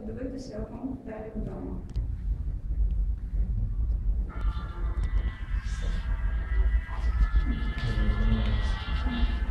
подивитися вам далі вдома. Co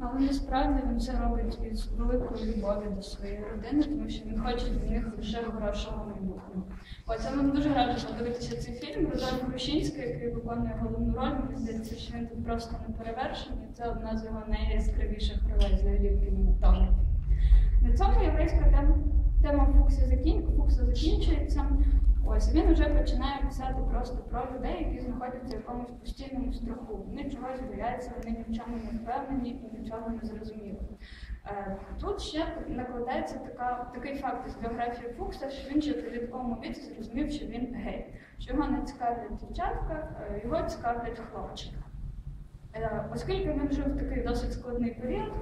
але насправді він це робить із великою любов'ю до своєї родини, тому що він хоче для них лише хорошого майбутнього. Я вам дуже раджу подивитися цей фільм. Рудольф Грушинський, який виконує головну роль, мені здається, що він тут просто не перевершений. Це одна з його найяскравіших ролей взагалі в кінематографі. На цьому єврейська тема, тема. Фукса закінчується. Ось він вже починає писати просто про людей, які знаходяться в якомусь постійному страху. Вони чогось бояться, вони ні в чому не впевнені і нічого не зрозуміли. Е, Тут ще накладається така, такий факт із біографії Фукса, що він ще в підлітковому віці зрозумів, що він гей, що його не цікавлять дівчатка, е, його цікавлять хлопчики. Е, Оскільки він жив в такий досить складний період,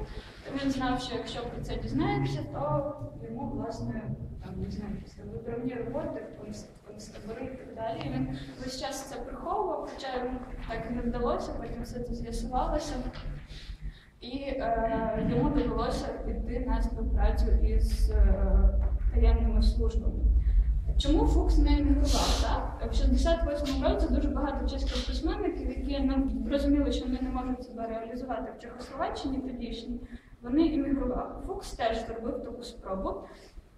він знав, що якщо про це дізнається, то йому, власне, там, не знаю, там виправні роботи, конц- концтабори і так далі. І він весь час це приховував, хоча йому так і не вдалося, потім все це з'ясувалося. І е, йому довелося піти на співпрацю із е, таємними службами. Чому Фукс не емігрував? Так? В 68-му році дуже багато чеських письменників, які нам розуміли, що вони не можуть себе реалізувати в Чехословаччині тодішній, вони емігрували. Фукс теж зробив таку спробу.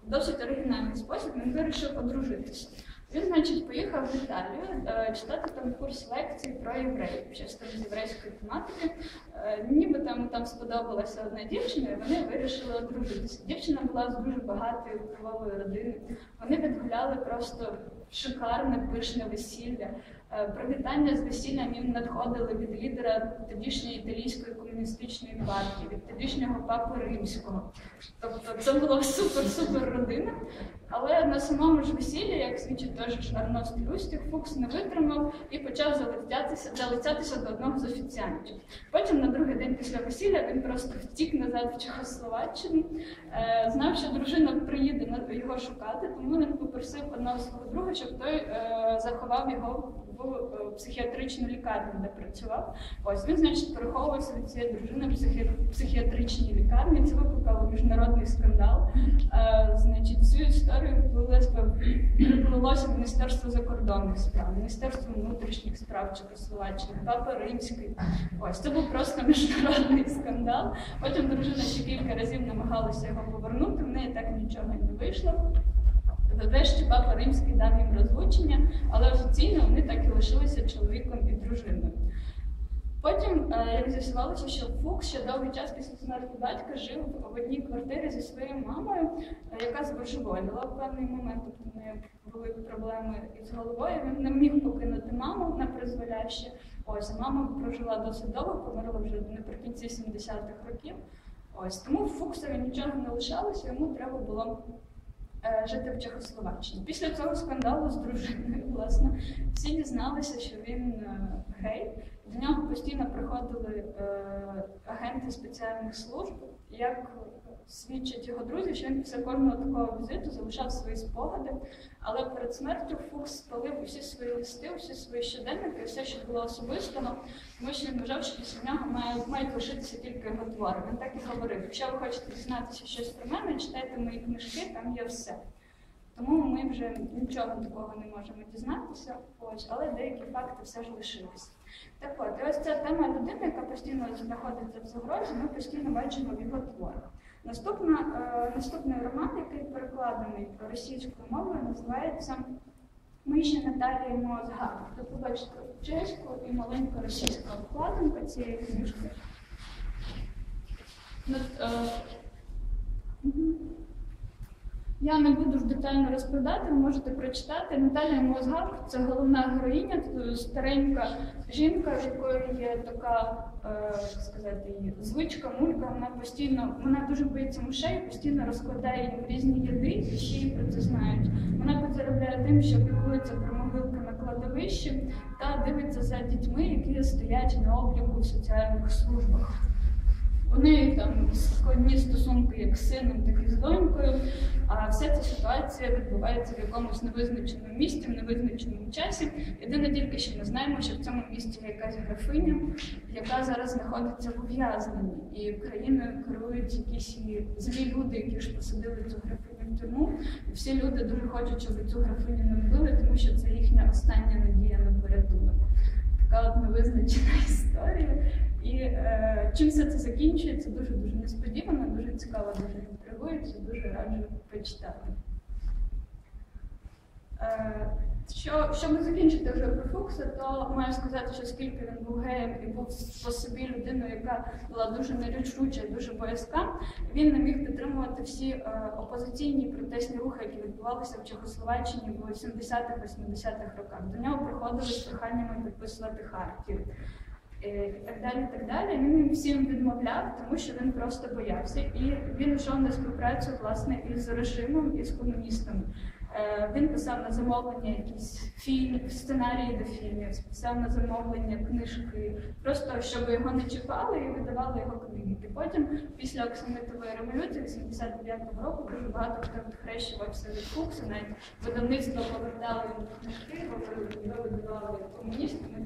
В досить оригінальний спосіб він вирішив одружитися. Він, значить, поїхав в Італію е, читати там курс лекцій про євреїв, там з єврейської тематики. Е, ніби там, там сподобалася одна дівчина, і вони вирішили одружитися. Дівчина була з дуже багатої впливової родини. Вони відгуляли просто шикарне пишне весілля. Е, Привітання з весіллям їм надходили від лідера тодішньої італійської комуністичної партії, від тодішнього папи римського. Тобто це була супер-супер родина. Але на самому ж весіллі, як свідчить той же Арност Люстік, Фукс не витримав і почав залицятися, залицятися до одного з офіціантів. Потім на другий день після весілля він просто втік назад в Чехословаччину, е, знав, що дружина приїде його шукати, тому він попросив одного свого друга, щоб той е, заховав його в е, психіатричну лікарню, де працював. Ось він, значить, переховувався від цієї дружини в психі- психіатричній лікарні. Це викликало міжнародний скандал. Е, значить, цю історію приплилося Міністерство закордонних справ, Міністерство внутрішніх справ Чехословаччини, Папа Римський. Ось це був просто міжнародний скандал. Потім дружина ще кілька разів намагалася його повернути, в неї так нічого не вийшло. Врешті папа Римський дав їм розлучення, але офіційно вони так чоловіком і дружиною. Потім, е, з'ясувалося, що Фукс ще довгий час після смерті батька жив в одній квартирі зі своєю мамою, е, яка збожеволіла в певний момент, тобто в неї були проблеми із головою. Він не міг покинути маму на призволяще. Ось мама прожила досить довго, померла вже наприкінці 70-х років. Ось тому Фуксові нічого не лишалося, йому треба було жити в Чехословаччині. Після цього скандалу з дружиною, власне, всі дізналися, що він е, гей. До нього постійно приходили е, агенти спеціальних служб. Як свідчать його друзі, що він після кожного такого візиту залишав свої спогади, але перед смертю Фукс спалив усі свої листи, усі свої щоденники, все, що було особистого, тому що він вважав, що після нього має, мають лишитися тільки його твори. Він так і говорив: якщо ви хочете дізнатися щось про мене, читайте мої книжки, там є все. Тому ми вже нічого такого не можемо дізнатися, ось, але деякі факти все ж лишилися. Так от, і ось ця тема людини, яка постійно знаходиться в загрозі, ми постійно бачимо в його творах. Наступна, е, наступний роман, який перекладений російською мовою, називається Ми ще Наталія Мозга. Тут побачите чеську і маленька російська обкладинка цієї книжки. Ну, е. Я не буду детально розповідати, ви можете прочитати. Наталія Мозгак це головна героїня, старенька жінка, в якої є така, е, сказати, звичка, мулька. Вона постійно, вона дуже боїться мишей, постійно розкладає їм різні їди, і її про це знають. Вона підзаробляє тим, що піклується про могилки на кладовищі та дивиться за дітьми, які стоять на обліку в соціальних службах. Неї там складні стосунки як з сином, так і з донькою. А вся ця ситуація відбувається в якомусь невизначеному місці, в невизначеному часі. Єдине тільки, що ми знаємо, що в цьому місті є якась графиня, яка зараз знаходиться в ув'язненні, і країною керують якісь злі люди, які ж посадили цю графиню в тюрму. І всі люди дуже хочуть, щоб цю графиню не вбили, тому що це їхня остання надія на порятунок. Така от невизначена історія. І е, чим все це закінчується, дуже дуже несподівано, дуже цікаво, дуже інтригується, дуже раджу почитати. Е, що, щоб закінчити вже про Фукса, то маю сказати, що оскільки він був геєм і був по собі людиною, яка була дуже нерішуча, дуже боязка, він не міг підтримувати всі е, опозиційні протестні рухи, які відбувалися в Чехословаччині в 70-х-80-х роках. До нього приходили з проханнями підписувати хартію. Е, І так далі, так далі. Він їм всім відмовляв, тому що він просто боявся. І він йшов на співпрацю власне із режимом і з комуністами. Е, Він писав на замовлення якісь фільм, сценарії до фільмів, писав на замовлення книжки, просто щоб його не чіпали і видавали його книги. І потім, після Оксамитової революції, 89-го року, дуже багато хто відхрещувався від Фукса, навіть видавництво повертали книжки, говорили, його видавали комуністами.